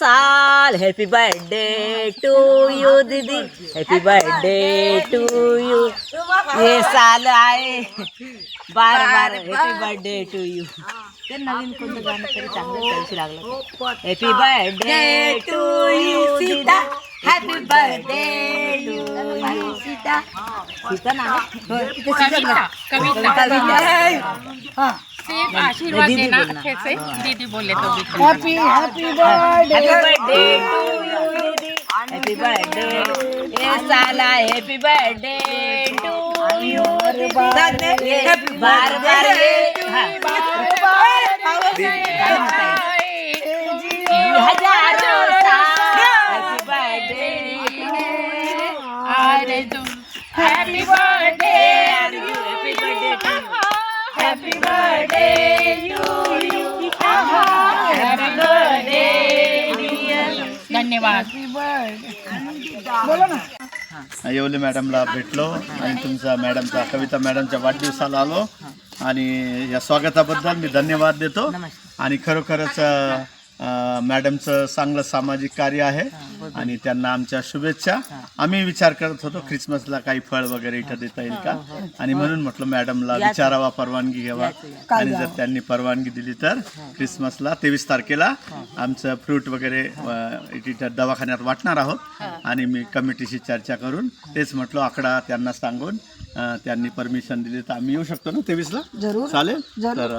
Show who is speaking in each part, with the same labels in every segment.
Speaker 1: साल। Happy birthday to you दीदी। Happy birthday to you ये साल आए। बार बार हैप्पी बर्थडे टू यू ते नवीन कोणतं गाणं तरी चांगलं पैसे लागलं. Happy birthday to you Sita. Happy birthday to you Sita. Sita ना
Speaker 2: कविता कविता। सिर्फ आशीर्वाद देना. अच्छे से दीदी बोले तो भी ठीक।
Speaker 3: Happy happy birthday
Speaker 1: happy birthday to you दीदी. हॅपी बर्थडे ये साला हॅपी बर्थडे टू यू बार बार. हजारों बर्थडे
Speaker 2: अरे तुम हैप्पी बर्थडे
Speaker 4: येवले मॅडमला भेटलो आणि तुमचा मॅडमचा कविता मॅडमच्या वाढदिवसाला आलो. आणि या स्वागताबद्दल मी धन्यवाद देतो. आणि खरोखरच मॅडमचं चांगलं सामाजिक कार्य आहे आणि त्यांना आमच्या शुभेच्छा. आम्ही विचार करत होतो ख्रिसमसला काही फळ वगैरे इथं देता येईल का? आणि म्हणून म्हटलं मॅडमला विचारावा परवानगी घ्यावा. आणि जर त्यांनी परवानगी दिली तर ख्रिसमसला तेवीस तारखेला आमचं फ्रूट वगैरे इथं दवाखान्यात वाटणार आहोत. आणि मी कमिटीशी चर्चा करून तेच म्हटलं आकडा त्यांना सांगून त्यांनी परमिशन दिली तर आम्ही येऊ शकतो ना तेवीसला?
Speaker 3: जरूर.
Speaker 4: चालेल? तर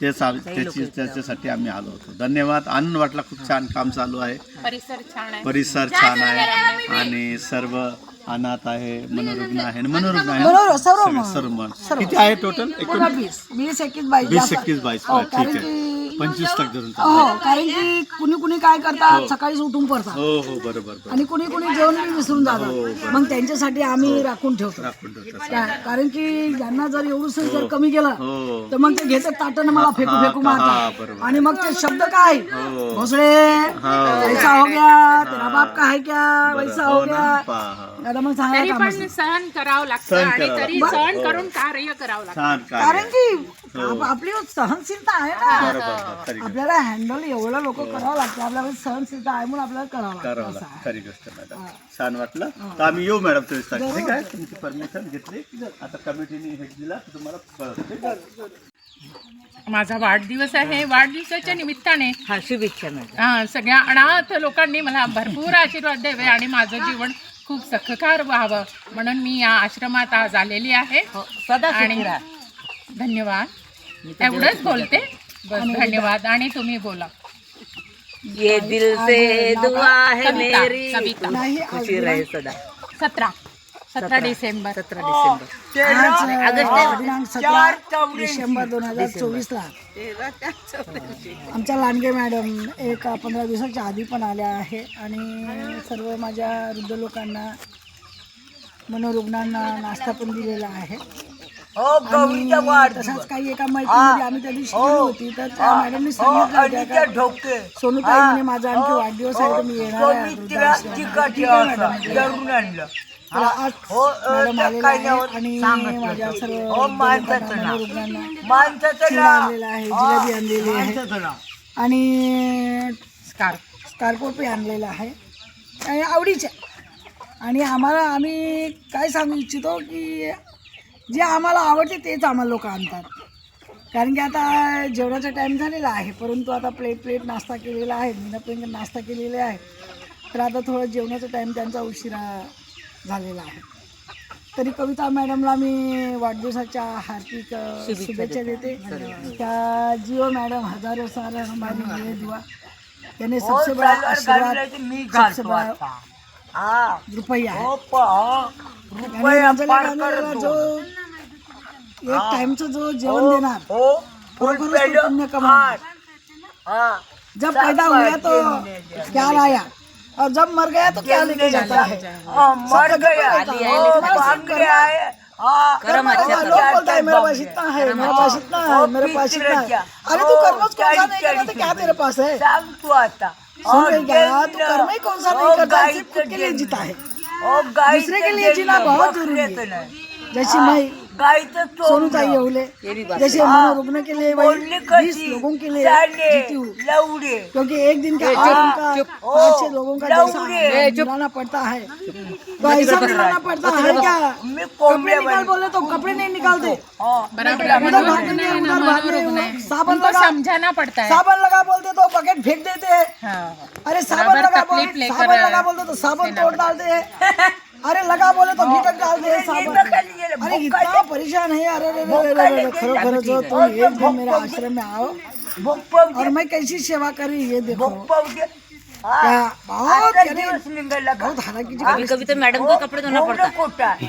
Speaker 4: तेच त्याची त्याच्यासाठी आम्ही आलो होतो. धन्यवाद. आनंद वाटला खूप छान काम चालू आहे.
Speaker 2: परिसर छान आहे.
Speaker 4: परिसर छान आहे. आणि सर्व अनाथ आहे मनोरुग्ण आहे. आणि मनोरुग्ण आहे?
Speaker 3: सर्व
Speaker 4: किती आहे टोटल
Speaker 3: वीस. वीस एकवीस बाईस हो,
Speaker 4: ठीक आहे. पंचवीस टक्के धरून.
Speaker 3: हो कारण की कुणी कुणी काय करतात? सकाळीच उठून पडतात.
Speaker 4: हो हो बरोबर
Speaker 3: आणि कुणी कुणी जेवण बी विसरून जातात. मग त्यांच्यासाठी आम्ही राखून ठेवतो.
Speaker 4: राखून ठेवतो.
Speaker 3: का- कारण की यांना जर एवढंच जर कमी केलं
Speaker 4: हो.
Speaker 3: तर मग ते घेतात ताटानं मला फेकू
Speaker 4: हा,
Speaker 3: फेकू
Speaker 4: हा,
Speaker 3: मारतात.
Speaker 4: बरोबर.
Speaker 3: आणि मग ते शब्द काय?
Speaker 4: हो.
Speaker 3: भोसळे ऐसा हो गया तेरा बाप का है क्या? वैसा हो गया.
Speaker 4: पहा, हा.
Speaker 3: आता मग सांगा
Speaker 2: तरी
Speaker 3: काम
Speaker 2: पण सहन करावं लागतं
Speaker 4: सहन
Speaker 2: आणि
Speaker 4: करावं
Speaker 2: तरी सहन करून कार्य करावं लागतं.
Speaker 4: छान काय
Speaker 3: कारण की आप- आपली सहनशीलता आहे ना.
Speaker 4: बरोबर.
Speaker 3: आपल्याला हँडल एवढं लोक करावं लागतं. आपल्याला सहनशीलता आहे म्हणून आपल्याला करावं लागतं.
Speaker 4: खरी गोष्ट मॅडम छान वाटलं. तर आम्ही येऊ मॅडम चोवीस ठीक आहे? तुमची परमिशन घेतली. आता कमिटीने हे दिला तर तुम्हाला कळवतो, ठीक आहे?
Speaker 2: माझा वाढदिवस आहे. वाढदिवसाच्या निमित्ताने
Speaker 1: हा शुभेच्छा मॅडम
Speaker 2: हा, सगळ्या अनाथ लोकांनी मला भरपूर आशीर्वाद द्यावे आणि माझं जीवन खूप सखकार व्हावं म्हणून मी या आश्रमात आज आलेली आहे.
Speaker 1: सदा
Speaker 2: आणि
Speaker 1: सुखी राहा.
Speaker 2: धन्यवाद. एवढंच बोलते. बस धन्यवाद. आणि तुम्ही बोला.
Speaker 1: ये दिल से दुआ है
Speaker 2: कविता,
Speaker 1: मेरी।
Speaker 2: कविता.
Speaker 1: खुशी रहे सदा।
Speaker 2: सतरा. सतरा डिसेंबर.
Speaker 1: सतरा डिसेंबर.
Speaker 3: आज अ, दिनांक सतरा डिसेंबर दोन हजार चोवीस ला आमच्या लांडगे मॅडम एक पंधरा दिवसाच्या आधी पण आल्या आहे आणि सर्व माझ्या वृद्ध लोकांना मनोरुग्णांना नाश्ता पण दिलेला आहे. तसाच काही एका आम्ही त्या दिवशी गेली होती तर त्या मॅडमनी सांगितलं होत्या का सोनूताई म्हणे माझा आणखी वाढदिवस आहे तर मी येणार आहे वृद्धाश्रमात. ठीक आहे मॅडम. तर आज मॅडम आलेला आहे आणि माझ्या सर्व वृद्ध लोकांना, मनोरुग्णांना चिवडा आणलेला आहे जिलेबी आणलेली आहे. आणि
Speaker 2: स्कार्फ.
Speaker 3: स्कारपोर्ट आणलेला आहे. आणि आवडीच्या आणि आम्हाला आम्ही काय सांगू इच्छितो की जे आम्हाला आवडते तेच आम्हाला लोक आणतात. कारण की आता जेवणाचा टाईम झालेला आहे परंतु आता प्लेट प्लेट नाश्ता केलेला आहे मीना प्लेट नाश्ता केलेला आहे. तर आता थोडं जेवणाचा टाईम त्यांचा उशिरा झालेला आहे. तरी कविता मॅडमला मी वाढदिवसाच्या हार्दिक शुभेच्छा देते. त्या जिओ मॅडम हजारो सारा हमारी ये दुआ. याने सबसे बड़ा आशीर्वाद सबसे बड़ा रुपया. है आणि जो एक टाइमचं जो जेवण देणार खरोखरच तो पुण्य कमावणार जब पैदा हुआ तो क्या लाया और जब मर गया तो क्या लेके जाता है? मर गया।
Speaker 1: करम अच्छा
Speaker 3: लोग बोलता है मेरे पास इतना है मेरे पास इतना है मेरे पास इतना है। अरे तू कर्म कौन नहीं करता तो क्या तेरे पास है? तू आता। और क्या तू कर्म ही कौन सा नहीं करता सिर्फ़ खुद के लिए जीता है। दूसरे के लिए जीना बहुत ज़रूरी है। जैसे मैं
Speaker 5: गायचं
Speaker 3: सोनूताई येवले जैसे मनोरुग्ण के लिए बीस लोगों के लिए जीती हूँ। क्योंकि एक दिन का उनका पाँच छह लोगों का जैसा पड़ता है। तो ऐसा पड़ता है क्या? कपड़े निकाल बोले तो कपड़े नहीं निकालते उधर भागेंगे उधर भागेंगे साबन लगा
Speaker 2: समझाना पड़ता है।
Speaker 3: साबन लगा बोलते तो बकेट फेंक देते हैं।
Speaker 2: हाँ।
Speaker 3: अरे साबन लगा
Speaker 2: तकलीफ़
Speaker 3: बोले साबन लगा बोलते तो साबन तोड़ डालते हैं अरे लगा बोले तो गिटक डालते हैं साबन। अरे इतना परेशान है यार अरे अरे अरे अरे खरो खरो जो तुम एक दिन मेरे आश्रम में आओ। और मैं कैसी सेवा करी ये देखो। क्या बहुत बहुत हालाँकि
Speaker 6: कभी कभी तो मैडम को कपड़े धोना पड़ता है।